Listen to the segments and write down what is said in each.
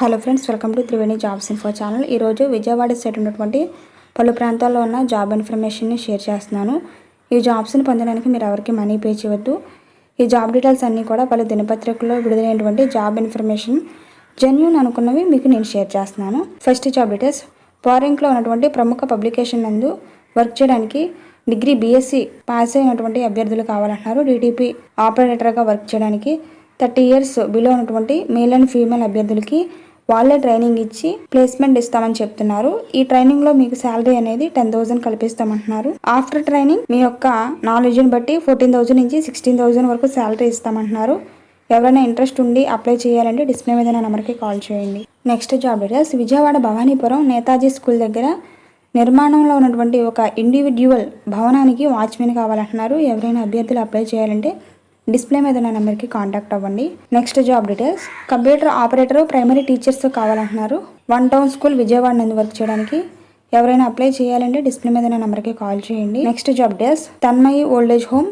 Hello friends welcome to Triveni jobs info channel. ఈరోజు Vijayawada side ఉన్నటువంటి పలు ప్రాంతాల్లో ఉన్న జాబ్ ఇన్ఫర్మేషన్ని షేర్ చేస్తున్నాను. ఈ జాబ్స్ని పొందడానికి మీరు ఎవరికి మనీ పే చేయవద్దు. ఈ జాబ్ డీటెయిల్స్ అన్నీ కూడా పలు దినపత్రికల్లో విడుదలైనటువంటి జాబ్ ఇన్ఫర్మేషన్ జెన్యున్ అనుకున్నవి మీకు నేను షేర్ చేస్తున్నాను. First job details. ఫారెన్లో ఉన్నటువంటి ప్రముఖ పబ్లికేషన్ నందు వర్క్ చేయడానికి డిగ్రీ బీఎస్సీ పాస్ అయినటువంటి అభ్యర్థులు కావాలంటున్నారు. డీటీపీ ఆపరేటర్గా వర్క్ చేయడానికి థర్టీ ఇయర్స్ బిలో ఉన్నటువంటి మేల్ అండ్ ఫీమేల్ అభ్యర్థులకి వాళ్ళే ట్రైనింగ్ ఇచ్చి ప్లేస్మెంట్ ఇస్తామని చెప్తున్నారు. ఈ ట్రైనింగ్లో మీకు శాలరీ అనేది టెన్ థౌసండ్ కల్పిస్తామంటున్నారు. ఆఫ్టర్ ట్రైనింగ్ మీ యొక్క నాలెడ్జ్ని బట్టి ఫోర్టీన్ థౌసండ్ నుంచి సిక్స్టీన్ థౌసండ్ వరకు శాలరీ ఇస్తామంటున్నారు. ఎవరైనా ఇంట్రెస్ట్ ఉండి అప్లై చేయాలంటే డిస్ప్లే మీద నెంబర్కి కాల్ చేయండి. Next job details Vijayawada Bhavanipuram Netaji school దగ్గర నిర్మాణంలో ఉన్నటువంటి ఒక ఇండివిడ్యువల్ భవనానికి వాచ్మెన్ కావాలంటున్నారు. ఎవరైనా అభ్యర్థులు అప్లై చేయాలంటే డిస్ప్లే మీద ఉన్న నెంబర్కి కాంటాక్ట్ అవ్వండి. Next job details. Computer operator primary teachers కావాలంటున్నారు. వన్ టౌన్ స్కూల్ విజయవాడ నందు వర్క్ చేయడానికి. ఎవరైనా అప్లై చేయాలంటే డిస్ప్లే మీద ఉన్న నెంబర్కి కాల్ చేయండి. Next job details. Tanmayi old age home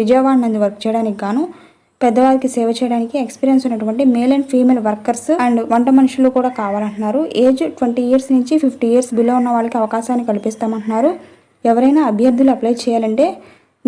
Vijayawada నందు వర్క్ చేయడానికి గాను పెద్దవారికి సేవ చేయడానికి ఎక్స్పీరియన్స్ ఉన్నటువంటి male and female workers and వంట మనుషులు కూడా కావాలంటున్నారు. ఏజ్ ట్వంటీ ఇయర్స్ నుంచి ఫిఫ్టీ ఇయర్స్ బిలో ఉన్న వాళ్ళకి అవకాశాన్ని కల్పిస్తామంటున్నారు. ఎవరైనా అభ్యర్థులు అప్లై చేయాలంటే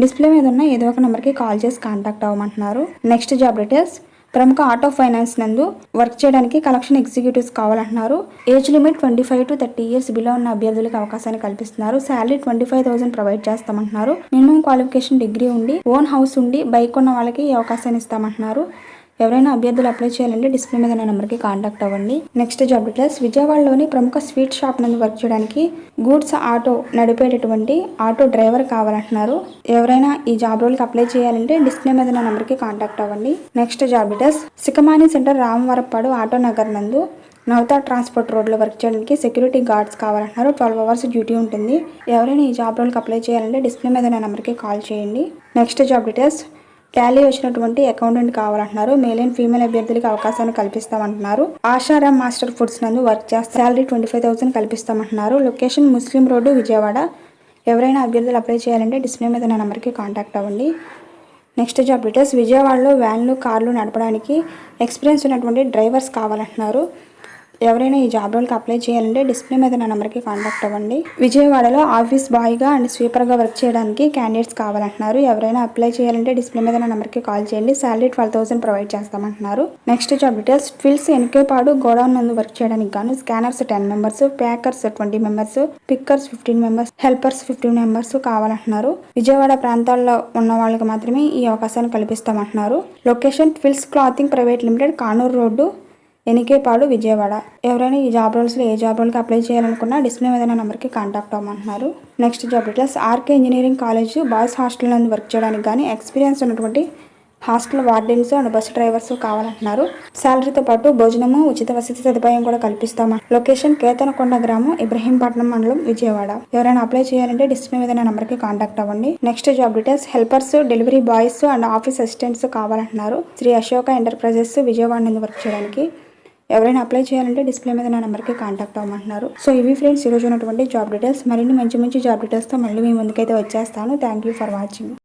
డిస్ప్లే మీద ఉన్న ఏదో ఒక నెంబర్కి కాల్ చేసి కాంటాక్ట్ అవ్వమంటున్నారు. నెక్స్ట్ జాబ్ డీటెయిల్స్ ప్రముఖ ఆటో ఫైనాన్స్ నందు వర్క్ చేయడానికి కలెక్షన్ ఎగ్జిక్యూటివ్స్ కావాలంటున్నారు. Age limit twenty five to thirty years below ఉన్న అభ్యర్థులకు అవకాశాన్ని కల్పిస్తున్నారు. Salary twenty five thousand provide చేస్తామంటున్నారు. Minimum qualification degree ఉండి ఓన్ హౌస్ ఉండి బైక్ ఉన్న వాళ్ళకి ఈ అవకాశాన్ని ఇస్తామంటున్నారు. ఎవరైనా అభ్యర్థులు అప్లై చేయాలంటే డిస్ప్లే మీద నా నెంబర్కి కాంటాక్ట్ అవ్వండి. నెక్స్ట్ జాబ్ డీటెయిల్స్ విజయవాడలోని ప్రముఖ స్వీట్ షాప్ నందు వర్క్ చేయడానికి గూడ్స్ ఆటో నడిపేటటువంటి ఆటో డ్రైవర్ కావాలంటున్నారు. ఎవరైనా ఈ జాబ్ రోల్కి అప్లై చేయాలంటే డిస్ప్లే మీద నా నెంబర్కి కాంటాక్ట్ అవ్వండి. Next job details Sikhamani centre Ramavarappadu auto Nagar నందు నవతా ట్రాన్స్పోర్ట్ రోడ్లో వర్క్ చేయడానికి సెక్యూరిటీ గార్డ్స్ కావాలంటున్నారు. ట్వెల్వ్ అవర్స్ డ్యూటీ ఉంటుంది. ఎవరైనా ఈ జాబ్ రోల్కి అప్లై చేయాలంటే డిస్ప్లే మీద నా నెంబర్కి కాల్ చేయండి. నెక్స్ట్ జాబ్ డీటెయిల్స్ టాలీ వచ్చినటువంటి అకౌంటెంట్ కావాలంటున్నారు. మేల్ అండ్ ఫీమేల్ అభ్యర్థులకు అవకాశాన్ని కల్పిస్తామంటున్నారు. ఆశారామ్ మాస్టర్ ఫుడ్స్ నందు వర్క్ చేస్తారు salary twenty five thousand కల్పిస్తామంటున్నారు. Location Muslim road Vijayawada. ఎవరైనా అభ్యర్థులు అప్లై చేయాలంటే డిస్ప్లే మీద నా నెంబర్కి కాంటాక్ట్ అవ్వండి. Next job details. విజయవాడలో వ్యాన్లు కార్లు నడపడానికి ఎక్స్పీరియన్స్ ఉన్నటువంటి డ్రైవర్స్ కావాలంటున్నారు. ఎవరైనా ఈ జాబ్ రోల్కి అప్లై చేయాలంటే డిస్ప్లే మీద నా నెంబర్కి కాంటాక్ట్ అవ్వండి. విజయవాడలో ఆఫీస్ బాయ్గా అండ్ స్వీపర్గా వర్క్ చేయడానికి క్యాండిడేట్స్ కావాలంటున్నారు. ఎవరైనా అప్లై చేయాలంటే డిస్ప్లే మీద నా నెంబర్కి కాల్ చేయండి. Salary twelve thousand provide చేస్తామంటున్నారు. Next job details Phils Enikepadu godown నందు వర్క్ చేయడానికి గాను scanners ten members packers twenty members pickers fifteen members helpers fifteen members కావాలంటున్నారు. విజయవాడ ప్రాంతాల్లో ఉన్న వాళ్ళకి మాత్రమే ఈ అవకాశాన్ని కల్పిస్తామంటున్నారు. Location Phils clothing private limited Kanuru road. Enikepadu Vijayawada. ఎవరైనా ఈ జాబ్ రోల్స్లో ఏ జాబ్ రోల్కి అప్లై చేయాలనుకున్నా డిస్ప్లే మీద నెంబర్కి contact అవ్వమంటున్నారు. Next job details RK engineering college boys hostel నందు వర్క్ చేయడానికి కానీ ఎక్స్పీరియన్స్ ఉన్నటువంటి hostel wardens and bus drivers కావాలంటున్నారు. శాలరీతో పాటు భోజనము ఉచిత వసతి సదుపాయం కూడా కల్పిస్తామని లొకేషన్ కేతనకొండ గ్రామం ఇబ్రహీంపట్నం మండలం విజయవాడ. ఎవరైనా అప్లై చేయాలంటే డిస్ప్లే మీద నెంబర్కి కాంటాక్ట్ అవ్వండి. Next job details helpers delivery boys and office assistants కావాలంటున్నారు. శ్రీ అశోక ఎంటర్ప్రైజెస్ విజయవాడ నుండి వర్క్ చేయడానికి. ఎవరైనా అప్లై చేయాలంటే డిస్ప్లే మీద నా నెంబర్కి కాంటాక్ట్ అవ్వమంటున్నారు. సో ఇవి ఫ్రెండ్స్ ఈరోజు ఉన్నటువంటి జాబ్ డీటెయిల్స్ మరిన్ని మంచి మంచి జాబ్ డీటెయిల్స్తో మళ్ళీ మీ ముందుకైతే వచ్చేస్తాను. Thank you for watching